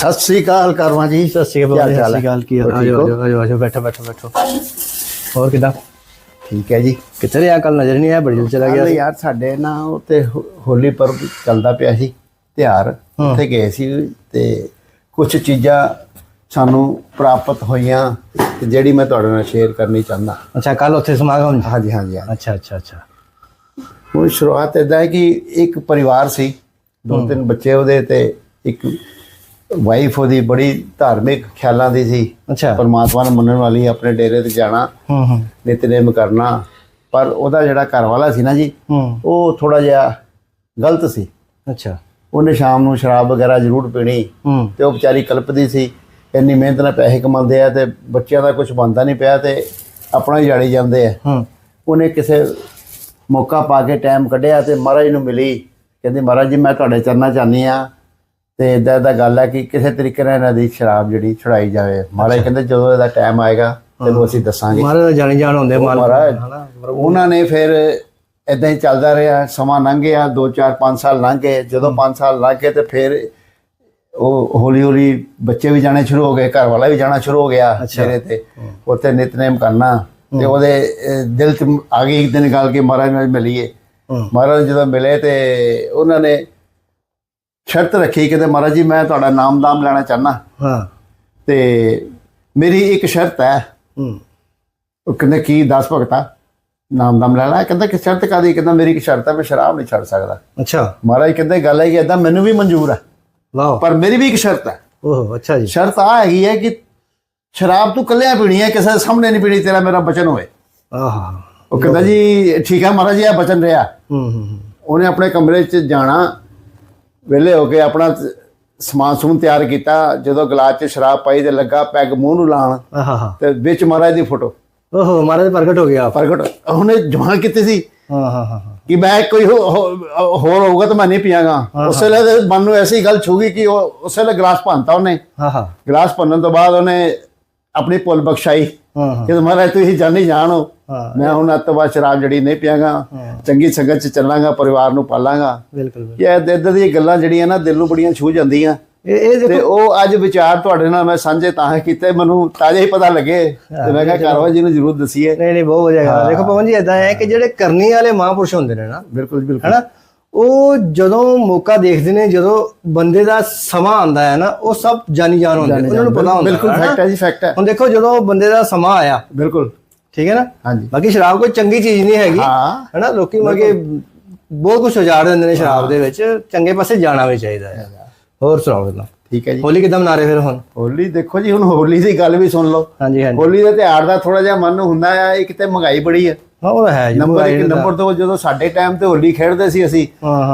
ਸਤਿ ਸ੍ਰੀ ਅਕਾਲ ਕਰਮਾ ਜੀ। ਸਤਿ ਸ਼੍ਰੀ ਅਕਾਲ ਸਤਿ? ਸ਼੍ਰੀ ਅਕਾਲ ਕੀ ਹਾਲ ਆਜੋ ਹੋ? ਆਜੋ ਆਜੋ ਬੈਠੋ ਬੈਠੋ ਬੈਠੋ। ਹੋਰ ਕਿਦਾਂ? ਠੀਕ ਹੈ ਜੀ। ਕਿੱਥੇ ਰਿਹਾ? ਕੱਲ ਨਜ਼ਰ ਨਹੀਂ ਆਇਆ ਬੜੀ ਜਲਦੀ ਚਲਾ ਗਿਆ ਯਾਰ ਸਾਡੇ ਨਾ ਉੱਤੇ ਹੋ- ਹੋਲੀ ਪਰਬ ਚੱਲਦਾ ਪਿਆ ਸੀ ਤਿਉਹਾਰ। ਉੱਥੇ ਗਏ ਸੀ ਤੇ ਕੁਝ ਚੀਜ਼ਾਂ ਸਾਨੂੰ ਪ੍ਰਾਪਤ ਹੋਈਆਂ ਜਿਹੜੀ ਮੈਂ ਤੁਹਾਡੇ ਨਾਲ ਸ਼ੇਅਰ ਕਰਨੀ ਚਾਹੁੰਦਾ। ਅੱਛਾ ਕੱਲ ਉੱਥੇ ਸਮਾਗਮ ਹਾਂਜੀ ਹਾਂਜੀ। ਅੱਛਾ ਅੱਛਾ ਅੱਛਾ। ਹੁਣ ਸ਼ੁਰੂਆਤ ਇਦਾਂ ਹੈ ਕਿ ਇੱਕ ਪਰਿਵਾਰ ਸੀ ਦੋ ਤਿੰਨ ਬੱਚੇ ਉਹਦੇ ਤੇ ਇੱਕ ਵਾਈਫ ਉਹਦੀ ਬੜੀ ਧਾਰਮਿਕ ਖਿਆਲਾਂ ਦੀ ਸੀ। ਅੱਛਾ। ਪਰਮਾਤਮਾ ਨੂੰ ਮੰਨਣ ਵਾਲੀ ਆਪਣੇ ਡੇਰੇ ਤੇ ਜਾਣਾ ਹੂੰ ਹੂੰ। ਨਿਤਨੇਮ ਕਰਨਾ। ਪਰ ਉਹਦਾ ਜਿਹੜਾ ਘਰ ਵਾਲਾ ਸੀ ਨਾ ਜੀ ਉਹ ਥੋੜਾ ਜਿਹਾ ਗਲਤ ਸੀ। ਅੱਛਾ। ਉਹਨੇ ਸ਼ਾਮ ਨੂੰ ਸ਼ਰਾਬ ਵਗੈਰਾ ਜ਼ਰੂਰ ਪੀਣੀ। ਤੇ ਉਹ ਵਿਚਾਰੀ ਕਲਪਦੀ ਸੀ ਇੰਨੀ ਮਿਹਨਤ ਨਾਲ ਪੈਸੇ ਕਮਾਉਂਦੇ ਆ ਤੇ ਬੱਚਿਆਂ ਦਾ ਕੁਝ ਬਣਦਾ ਨਹੀਂ ਪਿਆ ਤੇ ਆਪਣਾ ਹੀ ਜਾੜੀ ਜਾਂਦੇ ਆ। ਉਹਨੇ ਕਿਸੇ ਮੌਕਾ ਪਾ ਕੇ ਟਾਈਮ ਕੱਢਿਆ ਤੇ ਮਹਾਰਾਜ ਨੂੰ ਮਿਲੀ। ਕਹਿੰਦੀ ਮਹਾਰਾਜ ਜੀ ਮੈਂ ਤੁਹਾਡੇ ਚਰਨਾਂ ਚਾਹਨੀ ਆ ਤੇ ਇਦਾਂ ਦਾ ਗੱਲ ਹੈ ਕਿ ਕਿਸੇ ਤਰੀਕੇ ਨਾਲ ਇਹਨਾਂ ਦੀ ਸ਼ਰਾਬ ਜਿਹੜੀ ਛੁਡਾਈ ਜਾਵੇ। ਮਹਾਰਾਜ ਕਹਿੰਦੇ ਜਦੋਂ ਇਹਦਾ ਟਾਈਮ ਆਏਗਾ ਤੈਨੂੰ ਅਸੀਂ ਦੱਸਾਂਗੇ। ਮਾਰੇ ਦਾ ਜਾਣੀ ਜਾਣ ਹੁੰਦੇ ਮਹਾਰਾਜ ਉਹਨਾਂ ਨੇ ਫਿਰ ਇਦਾਂ ਹੀ ਚੱਲਦਾ ਰਿਹਾ ਸਮਾਂ ਲੰਘ ਗਿਆ 2 4 5 ਸਾਲ ਲੰਘ। ਗਏ ਜਦੋਂ 5 ਸਾਲ ਲੰਘ ਗਏ ਤੇ ਫਿਰ ਉਹ ਹੌਲੀ ਹੌਲੀ ਬੱਚੇ ਵੀ ਜਾਣੇ ਸ਼ੁਰੂ ਹੋ ਗਏ ਘਰ ਵਾਲਾ ਵੀ ਜਾਣਾ ਸ਼ੁਰੂ ਹੋ ਗਿਆ ਮੇਰੇ ਤੇ। ਉੱਥੇ ਨਿਤਨੇਮ ਕਰਨਾ। ਤੇ ਉਹਦੇ ਦਿਲ 'ਚ ਆ ਗਈ ਇੱਕ ਦਿਨ ਗੱਲ ਕਿ ਮਹਾਰਾਜ ਨਾਲ ਮਿਲੀਏ। ਮਹਾਰਾਜ ਜਦੋਂ ਮਿਲੇ ਤੇ ਉਹਨਾਂ ਨੇ ਸ਼ਰਤ ਰੱਖੀ ਕਿ ਮਹਾਰਾਜ ਜੀ ਮੈਂ ਤੁਹਾਡਾ ਨਾਮ ਦਾਮ ਲੈਣਾ ਚਾਹਨਾ ਹਾਂ। ਤੇ ਮੇਰੀ ਇੱਕ ਸ਼ਰਤ ਹੈ। ਹੂੰ। ਉਹ ਕਹਿੰਦੇ ਕੀ 10 ਭਗਤਾ? ਨਾਮ ਨਾਮ ਲੈਣਾ ਕਹਿੰਦਾ ਕਿ ਸ਼ਰਤ ਕਾਦੀ ਕਹਿੰਦਾ ਮੇਰੀ ਇੱਕ ਸ਼ਰਤ ਹੈ ਮੈਂ ਸ਼ਰਾਬ ਨਹੀਂ ਛੱਡ ਸਕਦਾ। ਅੱਛਾ। ਮਹਾਰਾਜ ਕਹਿੰਦੇ ਗੱਲ ਹੈ ਕਿ ਇਦਾਂ ਮੈਨੂੰ ਵੀ ਮਨਜ਼ੂਰ ਹੈ। ਵਾਓ। ਪਰ ਮੇਰੀ ਵੀ ਇੱਕ ਸ਼ਰਤ ਹੈ। ਓਹ ਅੱਛਾ ਜੀ। ਸ਼ਰਤ ਆ ਹੈਗੀ ਹੈ ਕਿ ਸ਼ਰਾਬ ਤੂੰ ਕੱਲਿਆ ਪੀਣੀ ਹੈ ਕਿਸੇ ਦੇ ਸਾਹਮਣੇ ਨਹੀਂ ਪੀਣੀ ਤੇਰਾ ਮੇਰਾ ਬਚਨ ਹੋਏ ਆਹਾ। ਉਹ ਕਹਿੰਦਾ ਜੀ ਠੀਕ ਹੈ ਮਹਾਰਾਜ ਜੀ ਇਹ ਬਚਨ ਰਿਹਾ। ਹੂੰ ਹੂੰ। ਉਹਨੇ ਆਪਣੇ ਕਮਰੇ 'ਚ ਜਾਣਾ ਵਿਹਲੇ ਹੋ ਕੇ ਆਪਣਾ ਸਮਾਨ ਸਮੂਨ ਤਿਆਰ ਕੀਤਾ ਜਦੋਂ ਗਲਾਸ 'ਚ ਸ਼ਰਾਬ ਪਾਈ ਤੇ ਲੱਗਾ ਪੈਗ ਮੂੰਹ ਨੂੰ ਲਾਣ ਆਹਾ ਤੇ ਵਿੱਚ ਮਹਾਰਾਜ ਦੀ ਫੋਟੋ। ਓਹੋ ਮਾਰੇ ਦਾ ਪ੍ਰਗਟ ਹੋ ਗਿਆ ਪ੍ਰਗਟ ਉਹਨੇ ਜਵਾਨ ਕੀਤੀ ਸੀ। ਹਾਂ ਹਾਂ ਹਾਂ। ਕਿ ਮੈਂ ਕੋਈ ਹੋਰ ਹੋਊਗਾ ਤਾਂ ਮੈਂ ਨਹੀਂ ਪੀਆਂਗਾ। ਉਸ ਵੇਲੇ ਤੇ ਮਨ ਨੂੰ ਐਸੀ ਗੱਲ ਛੂਗੀ ਕਿ ਉਹ ਉਸ ਵੇਲੇ ਗਲਾਸ ਭੰਨਤਾ ਉਹਨੇ। ਹਾਂ ਹਾਂ। ਗਲਾਸ ਭੰਨਣ ਤੋਂ ਬਾਅਦ ਉਹਨੇ ਆਪਣੀ ਭੁੱਲ ਬਖਸ਼ਾਈ। ਕਿ ਮਹਾਰਾਜ ਤੁਸੀਂ ਜਾਣੀ। ਜਾਣੋ ਮੈਂ ਹੁਣ ਬਾਅਦ ਸ਼ਰਾਬ ਜੜੀ ਨਹੀਂ ਪੀਆਂਗਾ ਚੰਗੀ ਸੰਗਤ ਚ ਚੱਲਾਂਗਾ ਪਰਿਵਾਰ ਨੂੰ ਪਾਲਾਂਗਾ। ਬਿਲਕੁਲ ਬਿਲਕੁਲ। ਇਹ ਇਦਾਂ ਦੀਆਂ ਗੱਲਾਂ ਜਿਹੜੀਆਂ ਨਾ ਦਿਲ ਨੂੰ ਬੜੀਆਂ ਛੂ ਜਾਂਦੀਆਂ। ਇਹ ਤੇ ਉਹ ਅੱਜ ਵਿਚਾਰ ਤੁਹਾਡੇ ਨਾਲ ਮੈਂ ਸਾਂਝੇ ਤਾਂ ਕੀਤੇ ਮੈਨੂੰ ਤਾਜ਼ਾ ਹੀ ਪਤਾ ਲੱਗੇ। ਤੇ ਮੈਂ ਕਿਹਾ ਕਾਰਵਾ ਜੀ ਨੂੰ ਜ਼ਰੂਰ ਦਸੀਏ। ਨਹੀਂ ਨਹੀਂ ਬਹੁਤ ਵਧੀਆ ਗੱਲ। ਦੇਖੋ ਪਵਨ ਜੀ ਇਦਾਂ ਹੈ ਕਿ ਜਿਹੜੇ ਕਰਨੀ ਵਾਲੇ ਮਹਾਂਪੁਰਸ਼ ਹੁੰਦੇ ਨੇ ਨਾ। ਬਿਲਕੁਲ ਬਿਲਕੁਲ। ਹੈਨਾ? ਉਹ ਜਦੋਂ ਮੌਕਾ ਦੇਖਦੇ ਨੇ ਜਦੋਂ ਬੰਦੇ ਦਾ ਸਮਾਂ ਆਂਦਾ ਹੈ ਨਾ ਉਹ ਸਭ ਜਾਨੀ ਜਾਨ ਹੁੰਦੇ ਨੇ ਉਹਨਾਂ ਨੂੰ ਪਤਾ ਹੁੰਦਾ ਬਿਲਕੁਲ ਹੈ। ਨਾ। ਫੈਕਟ ਹੈ ਜੀ ਫੈਕਟ ਹੈ। ਹੁਣ ਦੇਖੋ ਜਦੋਂ ਬੰਦੇ ਦਾ ਸਮਾਂ ਆਇਆ ਬਿਲਕੁਲ। ਠੀਕ ਹੈ ਨਾ? ਹਾਂਜੀ। ਬਾਕੀ ਸ਼ਰਾਬ ਕੋਈ ਚੰਗੀ ਚੀਜ਼ ਨਹੀਂ ਹੈਗੀ। ਹਾਂ। ਹੈਨਾ? ਲੋਕੀ ਮਗੇ ਬਹੁਤ ਕੁਝ ਉਜਾੜ ਦਿੰਦੇ ਨੇ ਸ਼ਰਾਬ ਦੇ ਵਿੱਚ। ਚੰਗੇ ਪਾਸੇ ਜਾਣਾ ਵੀ ਚਾਹੀਦਾ ਹੈ। ਹੋਰ ਸੁਣਾਓ ਕਿਦਾਂ ਠੀਕ ਹੈ ਜੀ। ਹੋਲੀ ਕਿਦਾਂ ਮਨਾ ਰਹੇ ਫਿਰ ਹੁਣ? ਹੋਲੀ ਦੇਖੋ ਜੀ ਹੁਣ ਹੋਲੀ ਦੀ ਗੱਲ ਵੀ ਸੁਣ ਲਓ। ਹਾਂਜੀ ਹਾਂਜੀ। ਹੋਲੀ ਦੇ ਤਿਉਹਾਰ ਦਾ ਥੋੜਾ ਜਿਹਾ ਮਨ ਨੂੰ ਹੁੰਦਾ ਆ ਇੱਕ ਤੇ ਮਹਿੰਗਾਈ ਬੜੀ ਹੈ। ਹਾਂ ਉਹ ਹੈ ਨੰਬਰ ਇੱਕ ਨੰਬਰ ਤੋਂ ਜਦੋਂ ਸਾਡੇ ਟਾਈਮ ਤੇ ਹੋਲੀ ਖੇਡਦੇ ਸੀ ਅਸੀਂ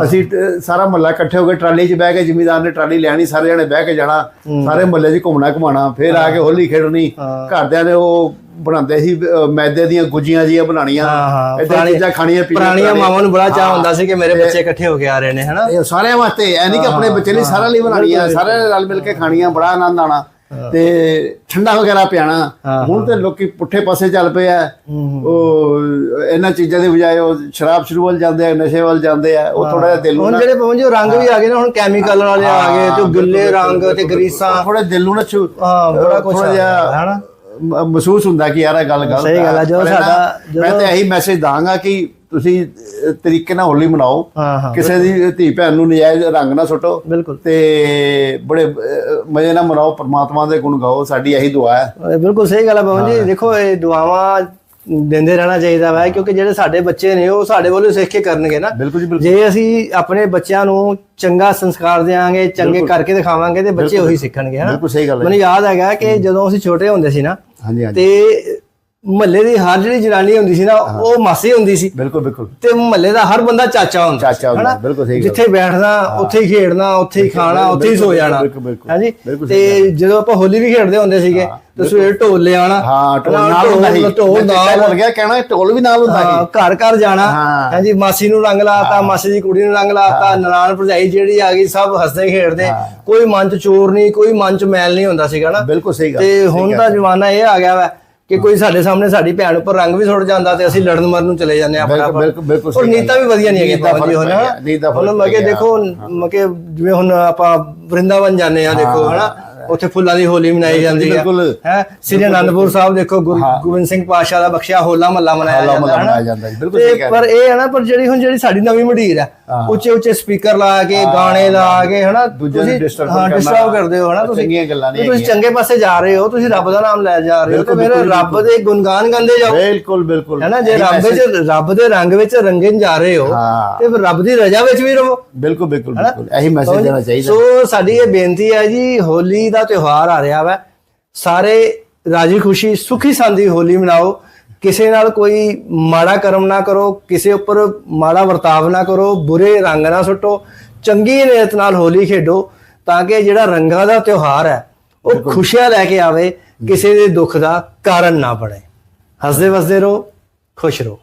ਅਸੀਂ ਸਾਰਾ ਮਹੱਲਾ ਇਕੱਠੇ ਹੋ ਕੇ ਟਰਾਲੀ 'ਚ ਬਹਿ ਕੇ ਜ਼ਿਮੀਦਾਰ ਨੇ ਟਰਾਲੀ ਲੈਣੀ ਸਾਰੇ ਜਣੇ ਬਹਿ ਕੇ ਜਾਣਾ ਸਾਰੇ ਮਹੱਲੇ 'ਚ ਘੁੰਮਣਾ ਘੁਮਾਣਾ ਫਿਰ ਆ ਕੇ ਹੋਲੀ ਖੇਡਣੀ। ਘਰਦਿਆਂ ਨੇ ਉਹ ਬਣਾਉਂਦੇ ਸੀ ਮੈਦੇ ਦੀਆਂ ਗੁੱਜੀਆਂ ਜੀਆਂ ਹਾਂ ਏਦਾਂ ਚੀਜ਼ਾਂ ਖਾਣੀਆਂ ਪੀਣੀਆਂ ਪੁਰਾਣੀਆਂ। ਮਾਵਾਂ ਨੂੰ ਬੜਾ ਚਾਹ ਹੁੰਦਾ ਸੀ ਕਿ ਮੇਰੇ ਬੱਚੇ ਇਕੱਠੇ ਹੋ ਕੇ ਆ ਰਹੇ ਨੇ ਹੈਨਾ? ਇਹ ਸਾਰਿਆਂ ਵਾਸਤੇ ਐ ਨਹੀਂ ਕਿ ਆਪਣੇ ਬੱਚੇ ਲਈ ਸਾਰਿਆਂ ਲਈ ਬਣਾਉਣੀਆਂ ਸਾਰਿਆਂ ਨੇ ਰਲ ਮਿਲ ਕੇ ਖਾਣੀਆਂ ਬੜਾ ਆਨੰਦ ਆਣਾ ਤੇ ਠੰਡਾ ਵਗੈਰਾ ਪਿਆਣਾ। ਹਾਂ, ਹੁਣ ਤੇ ਲੋਕੀ ਪੁੱਠੇ ਪਾਸੇ ਚੱਲ ਪਏ ਆ। ਉਹ ਇਹਨਾਂ ਚੀਜ਼ਾਂ ਦੇ ਬਜਾਏ ਉਹ ਸ਼ਰਾਬ ਸ਼ੁਰੂ ਵੱਲ ਜਾਂਦੇ ਆ ਨਸ਼ੇ ਵੱਲ ਜਾਂਦੇ ਆ ਉਹ ਥੋੜਾ ਜਿਹਾ ਦਿਲ ਨੂੰ ਹੁਣ ਨਾ ਜਿਹੜੇ ਜੀ ਉਹ ਰੰਗ ਵੀ ਆ ਗਏ ਨਾ ਹੁਣ ਕੈਮੀਕਲ ਵਾਲੇ ਆ ਗਏ ਤੇ ਗਿੱਲੇ ਰੰਗ ਤੇ ਗਰੀਸਾਂ। ਥੋੜਾ ਦਿਲ ਨੂੰ ਨਾ ਛੂ ਹਾਂ ਬੜਾ ਕੁਝ ਥੋੜਾ ਜਿਹਾ ਹੈਨਾ ਮ- ਮਹਿਸੂਸ ਹੁੰਦਾ ਕਿ ਯਾਰ ਇਹ ਗੱਲ ਗਲਤ ਸਹੀ ਗੱਲ ਹੈ, ਨਾ, ਸਾਡਾ- ਮੈਂ ਤਾਂ ਇਹੀ ਮੈਸੇਜ ਦਾਂਗਾ ਕਿ ਤੁਸੀਂ ਤਰੀਕੇ ਨਾਲ ਹੋਲੀ ਮਨਾਓ। ਕਿਸੇ ਦੀ ਧੀ ਭੈਣ ਨੂੰ ਨਜਾਇਜ਼ ਰੰਗ ਨਾ ਸੁੱਟੋ। ਤੇ ਬੜੇ ਮਜ਼ੇ ਨਾਲ ਮਨਾਓ ਪਰਮਾਤਮਾ ਦੇ ਗੁਣ ਗਾਓ ਸਾਡੀ ਇਹੀ ਦੁਆ ਹੈ। ਬਿਲਕੁਲ ਸਹੀ ਗੱਲ ਹੈ ਪਵਨ ਜੀ। ਦੇਖੋ ਇਹ ਦੁਆਵਾਂ ਦਿੰਦੇ ਰਹਿਣਾ ਚਾਹੀਦਾ ਵਾ ਕਿਉਂਕਿ ਜਿਹੜੇ ਸਾਡੇ ਬੱਚੇ ਨੇ ਉਹ ਸਾਡੇ ਵੱਲੋਂ ਸਿੱਖ ਕੇ ਕਰਨਗੇ ਨਾ। ਜੀ ਅਸੀਂ ਆਪਣੇ ਬੱਚਿਆਂ ਨੂੰ ਚੰਗਾ ਸੰਸਕਾਰ ਦੇਵਾਂਗੇ ਚੰਗੇ ਕਰਕੇ ਦਿਖਾਵਾਂਗੇ ਤੇ ਬੱਚੇ ਉਹੀ ਸਿੱਖਣਗੇ ਹਨਾ ਬਿਲਕੁਲ ਸਹੀ ਗੱਲ ਹੈ। ਮੈਨੂੰ ਯਾਦ ਹੈਗਾ ਕਿ ਜਦੋਂ ਅਸੀਂ ਛੋਟੇ ਹੁੰਦੇ ਸੀ ਨਾ ਹਾਂਜੀ ਹਾਂਜੀ। ਤੇ ਮਹੱਲੇ ਦੀ ਹਰ ਜਿਹੜੀ ਜਨਾਨੀ ਹੁੰਦੀ ਸੀ ਨਾ ਉਹ ਮਾਸੀ ਹੁੰਦੀ ਸੀ। ਬਿਲਕੁਲ ਬਿਲਕੁਲ। ਤੇ ਮਹੱਲੇ ਦਾ ਹਰ ਬੰਦਾ ਚਾਚਾ ਹੁੰਦਾ ਚਾਚਾ ਹੁੰਦਾ? ਬਿਲਕੁਲ ਸਹੀ। ਜਿੱਥੇ ਬੈਠਣਾ ਉੱਥੇ ਹੀ ਖੇਡਣਾ ਉੱਥੇ ਹੀ ਖਾਣਾ ਉੱਥੇ ਹੀ ਸੋ ਜਾਣਾ। ਹਾਂਜੀ? ਤੇ ਜਦੋਂ ਆਪਾਂ ਹੋਲੀ ਵੀ ਖੇਡਦੇ ਹੁੰਦੇ ਸੀਗੇ ਤੇ ਸਵੇਰ ਢੋਲ ਲੈ ਆਣਾ। ਹਾਂ ਢੋਲ ਨਾਲ ਹੁੰਦਾ ਸੀ। ਢੋਲ ਨਾਲ। ਭੁੱਲ ਗਿਆ ਕਹਿਣਾ ਢੋਲ ਵੀ ਨਾਲ ਹੁੰਦਾ ਸੀ। ਹਾਂ, ਘਰ ਘਰ ਜਾਣਾ। ਹਾਂ। ਹਾਂਜੀ ਮਾਸੀ ਨੂੰ ਰੰਗ ਲਾਤਾ ਮਾਸੀ ਦੀ ਕੁੜੀ ਨੂੰ ਰੰਗ ਲਾਤਾ ਨਨਾਣ ਭਰਜਾਈ ਜਿਹੜੀ ਆ ਗਈ ਸਭ ਹੱਸਦੇ ਖੇਡਦੇ। ਕੋਈ ਮਨ ਚ ਚੋਰ ਨਹੀਂ ਕੋਈ ਮਨ ਚ ਮੈਲ ਨਹੀਂ ਹੁੰਦਾ ਸੀਗਾ ਨਾ ਬਿਲਕੁਲ ਸਹੀ ਗੱਲ ਤੇ ਹੁਣ ਦਾ ਜ਼ਮਾਨਾ ਇਹ ਆ ਗਿਆ ਵਾ ਕਿ ਕੋਈ ਸਾਡੇ ਸਾਹਮਣੇ ਸਾਡੀ ਭੈਣ ਉੱਪਰ ਰੰਗ ਵੀ ਸੁੱਟ ਜਾਂਦਾ ਤੇ ਅਸੀਂ ਲੜਨ ਮਰਨ ਨੂੰ ਚਲੇ ਜਾਂਦੇ ਆ ਬਿਲਕੁਲ- ਫਟਾਫਟ। ਬਿਲਕੁਲ- ਔਰ ਨੀਤਾਂ ਵੀ ਵਧੀਆ ਨਹੀਂ ਦਾ ਪਵਨ ਜੀ ਹੁਣ। ਨੀਤ ਹੁਣ ਗਿਆ। ਦੇਖੋ ਮਗੇ ਜਿਵੇਂ ਹੁਣ ਆਪਾਂ ਵਰਿੰਦਾਵਨ ਜਾਂਦੇ ਆ ਦੇਖੋ ਹਨਾ? ਉੱਥੇ ਫੁੱਲਾਂ ਦੀ ਹੋਲੀ ਮਨਾਈ ਜਾਂਦੀ ਹੈ ਬਿਲਕੁਲ। ਹੈ? ਸ੍ਰੀ ਅਨੰਦਪੁਰ ਸਾਹਿਬ ਦੇਖੋ ਗੋਬਿੰਦ ਸਿੰਘ ਪਾਤਸ਼ਾਹ ਦਾ ਬਖਸ਼ਿਆ ਹੋਲਾ ਮਹੱਲਾ ਮਨਾਇਆ ਜਾਂਦਾ ਹੈ ਬਿਲਕੁਲ ਪਰ ਇਹ ਹੈ ਨਾ ਪਰ ਜਿਹੜੀ ਹੁਣ ਜਿਹੜੀ ਸਾਡੀ ਨਵੀਂ ਮਢੀਰ ਹੈ। ਉੱਚੇ ਉੱਚੇ ਸਪੀਕਰ ਲਾ ਕੇ ਗਾਣੇ ਲਾ ਕੇ ਹਨਾ? ਕਰਨਾ, ਡਿਸਟਰਬ ਕਰਦੇ ਹੋ ਹਨਾ? ਤੁਸੀਂ ਗੱਲਾਂ ਨਹੀਂ ਤੁਸੀਂ। ਚੰਗੇ ਪਾਸੇ ਜਾ ਰਹੇ ਹੋ ਤੁਸੀਂ ਰੱਬ ਦਾ ਨਾਮ ਲੈ ਜਾ ਰਹੇ ਹੋ ਤੇ ਬਿਲਕੁਲ, ਰੱਬ ਦੇ ਗੁਣਗਾਨ ਗਾਉਂਦੇ ਜਾਓ। ਬਿਲਕੁਲ ਬਿਲਕੁਲ। ਹੈ ਨਾ ਜੇ ਰੱਬ ਵਿੱਚ ਰੱਬ ਦੇ ਰੰਗ ਵਿੱਚ ਰੰਗਨ ਜਾ ਰਹੇ ਹੋ ਹਾਂ। ਤੇ ਫਿਰ ਰੱਬ ਦੀ ਰਜ਼ਾ ਵਿੱਚ ਵੀ ਰਹੋ ਬਿਲਕੁਲ ਬਿਲਕੁਲ ਬਿਲਕੁਲ। ਇਹੀ ਮੈਸੇਜ ਦੇਣਾ ਚਾਹੀਦਾ। ਸੋ ਸਾਡੀ ਇਹ ਬੇਨਤੀ ਹੈ ਜੀ ਹੋਲੀ ਦਾ ਤਿਉਹਾਰ ਆ ਰਿਹਾ ਵਾ। ਸਾਰੇ ਰਾਜੀ ਖੁਸ਼ੀ ਸੁਖੀ ਸਾਂਦੀ ਹੋਲੀ ਮਨਾਓ। ਕਿਸੇ ਨਾਲ ਕੋਈ ਮਾੜਾ ਕਰਮ ਨਾ ਕਰੋ ਕਿਸੇ ਉੱਪਰ ਮਾੜਾ ਵਰਤਾਵ ਨਾ ਕਰੋ ਬੁਰੇ ਰੰਗ ਨਾ ਸੁੱਟੋ ਚੰਗੀ ਨੀਅਤ ਨਾਲ ਹੋਲੀ ਖੇਡੋ ਤਾਂ ਕਿ ਜਿਹੜਾ ਰੰਗਾਂ ਦਾ ਤਿਉਹਾਰ ਹੈ ਉਹ ਖੁਸ਼ੀਆਂ ਲੈ ਕੇ ਆਵੇ ਕਿਸੇ ਦੇ ਦੁੱਖ ਦਾ ਕਾਰਨ ਨਾ ਬਣੇ ਹੱਸਦੇ ਵਸਦੇ ਰਹੋ ਖੁਸ਼ ਰਹੋ।